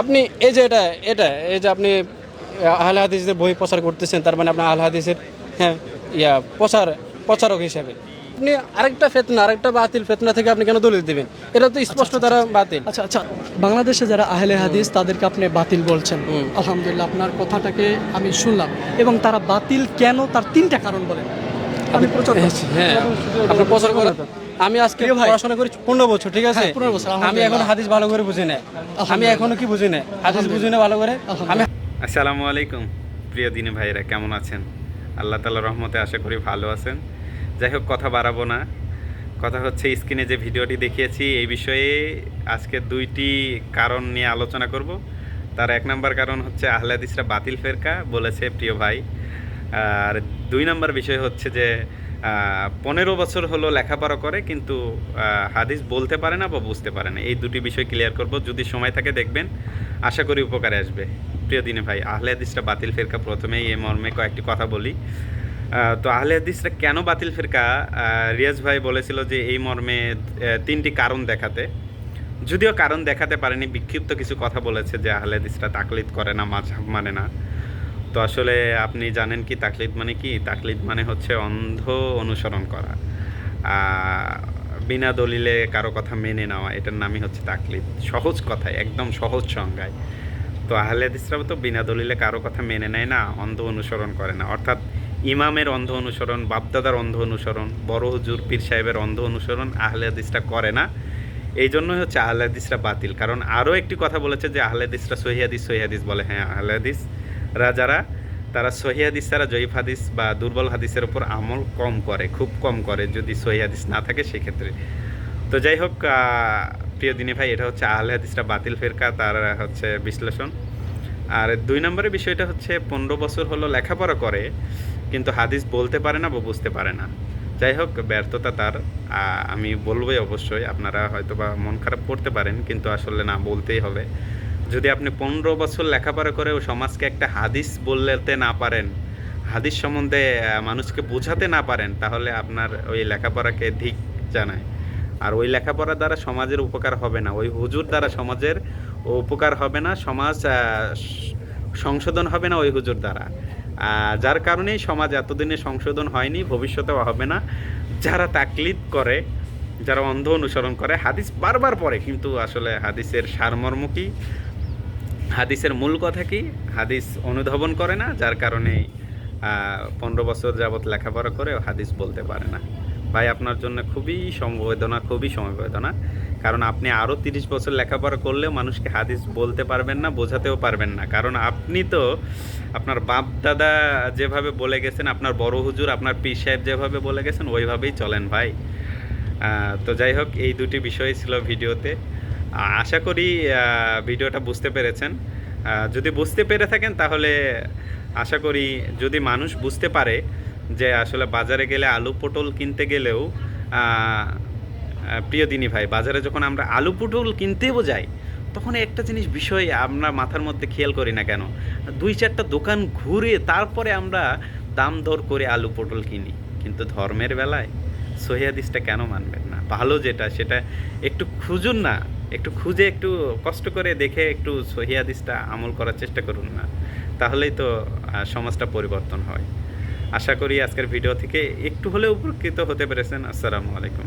আপনি এই যে এটা এটা এই যে আপনি আহলে হাদিসের বই প্রচার করতেছেন তার মানে আপনি আহলে হাদিসের হ্যাঁ ইয়া প্রচার প্রচারক হিসাবে। আপনি আরেকটা ফেতনা আরেকটা বাতিল ফেতনা থেকে আপনি কেন দলিল দিবেন? এটা তো স্পষ্ট তারা বাতিল। আচ্ছা আচ্ছা বাংলাদেশে যারা আহলে হাদিস তাদেরকে আপনি বাতিল বলছেন। আলহামদুলিল্লাহ আপনার কথাটাকে আমি শুনলাম। এবং তারা বাতিল কেন? তার তিনটা কারণ বলেন। প্রচার হ্যাঁ আপনি প্রচার করেন। আমি আজকে পড়াশোনা করি পনেরো বছর ঠিক আছে? হ্যাঁ, 15 বছর, আমি এখন হাদিস ভালো করে বুঝি না আমি এখনও কি বুঝি না হাদিস বুঝি না ভালো করে? আমি আসসালামু আলাইকুম প্রিয় দিনী ভাইরা কেমন আছেন? আল্লাহ তালা রহমতে আশা করি ভালো আছেন। যাই হোক কথা বাড়াবো না। কথা হচ্ছে স্ক্রিনে যে ভিডিওটি দেখিয়েছি এই বিষয়ে আজকে দুইটি কারণ নিয়ে আলোচনা করব। তার এক নম্বর কারণ হচ্ছে আহলাদিসরা বাতিল ফেরকা বলেছে প্রিয় ভাই। আর দুই নম্বর বিষয় হচ্ছে যে পনেরো বছর হলো লেখাপড়া করে, কিন্তু হাদিস বলতে পারে না বা বুঝতে পারে না। এই দুটি বিষয় ক্লিয়ার করব। যদি সময় থাকে দেখবেন। আশা করি উপকারে আসবে। প্রিয় দিনে ভাই, আহলে হাদিসটা বাতিল ফেরকা প্রথমেই এই মর্মে কয়েকটি কথা বলি। তো আহলে হাদিসটা কেন বাতিল ফেরকা? রিয়াজ ভাই বলেছিল যে এই মর্মে তিনটি কারণ দেখাতে। যদিও কারণ দেখাতে পারেনি, বিক্ষিপ্ত কিছু কথা বলেছে যে আহলে হাদিসরা তাকলিদ করে না মাঝহাব মানে না। তো আসলে আপনি জানেন কি তাকলিদ মানে কি? তাকলিদ মানে হচ্ছে অন্ধ অনুসরণ করা। বিনা দলিলে কারও কথা মেনে নেওয়া, এটার নামই হচ্ছে তাকলিদ। সহজ কথায়, একদম সহজ সংজ্ঞায়। তো আহলে হাদিসরাও তো বিনা দলিলে কারও কথা মেনে নেয় না, অন্ধ অনুসরণ করে না। অর্থাৎ ইমামের অন্ধ অনুসরণ, বাপদাদার অন্ধ অনুসরণ, বড় হুজুর পীর সাহেবের অন্ধ অনুসরণ আহলে করে না। এই জন্যই হচ্ছে আহলে হাদিসরা বাতিল। কারণ আরও একটি কথা বলেছে যে আহলে হাদিসরা সহিহাদিস সহিহাদিস বলে। হ্যাঁ আহলে হাদিসরা যারা তারা সহি হাদিস ছাড়া জয়ীফ হাদিস বা দুর্বল হাদিসের উপর আমল কম করে, খুব কম করে যদি সহি হাদিস না থাকে সেক্ষেত্রে। তো যাই হোক প্রিয় দিনী ভাই, এটা হচ্ছে আহলে হাদিসটা বাতিল ফেরকা, তার হচ্ছে বিশ্লেষণ। আর দুই নম্বরের বিষয়টা হচ্ছে, পনেরো বছর হলো লেখাপড়া করে, কিন্তু হাদিস বলতে পারে না বা বুঝতে পারে না। যাই হোক, ব্যর্থতা তার। আমি বলবোই অবশ্যই, আপনারা হয়তো বা মন খারাপ করতে পারেন, কিন্তু আসলে না, বলতেই হবে। যদি আপনি পনেরো বছর লেখাপড়া করেও সমাজকে একটা হাদিস বলতে না পারেন, হাদিস সম্বন্ধে মানুষকে বোঝাতে না পারেন, তাহলে আপনার ওই লেখাপড়াকে ধিক জানায়। আর ওই লেখাপড়া দ্বারা সমাজের উপকার হবে না। ওই হুজুর দ্বারা সমাজের উপকার হবে না, সমাজ সংশোধন হবে না ওই হুজুর দ্বারা। যার কারণেই সমাজ এতদিনে সংশোধন হয়নি, ভবিষ্যতেও হবে না। যারা তাকলিদ করে, যারা অন্ধ অনুসরণ করে, হাদিস বারবার পড়ে, কিন্তু আসলে হাদিসের সারমর্ম কি? হাদিসের মূল কথা কি? হাদিস অনুধাবন করে না, যার কারণে পনেরো বছর যাবৎ লেখাপড়া করে হাদিস বলতে পারে না। ভাই, আপনার জন্য খুবই সমবেদনা খুবই সমবেদনা। কারণ আপনি আরও তিরিশ বছর লেখাপড়া করলেও মানুষকে হাদিস বলতে পারবেন না, বোঝাতেও পারবেন না। কারণ আপনি তো আপনার বাপ দাদা যেভাবে বলে গেছেন, আপনার বড় হুজুর, আপনার পীর সাহেব যেভাবে বলে গেছেন, ওইভাবেই চলেন ভাই। তো যাই হোক, এই দুটি বিষয় ছিল ভিডিওতে। আশা করি ভিডিওটা বুঝতে পেরেছেন। যদি বুঝতে পেরে থাকেন, তাহলে আশা করি যদি মানুষ বুঝতে পারে যে আসলে বাজারে গেলে আলু পটল কিনতে গেলেও প্রিয় দিনী ভাই, বাজারে যখন আমরা আলু পটল কিনতেও যাই, তখন একটা জিনিস বিষয় আমরা মাথার মধ্যে খেয়াল করি না কেন? দুই চারটা দোকান ঘুরে তারপরে আমরা দাম দর করে আলু পটল কিনি। কিন্তু ধর্মের বেলায় সহিয়াদিসটা কেন মানবেন না? ভালো যেটা, সেটা একটু খুঁজুন না। একটু খুঁজে একটু কষ্ট করে দেখে একটু সহিয়াদিসটা আমল করার চেষ্টা করুন না, তাহলেই তো সমাজটা পরিবর্তন হয়। আশা করি আজকের ভিডিও থেকে একটু হলেও উপকৃত হতে পেরেছেন। আসসালামু আলাইকুম।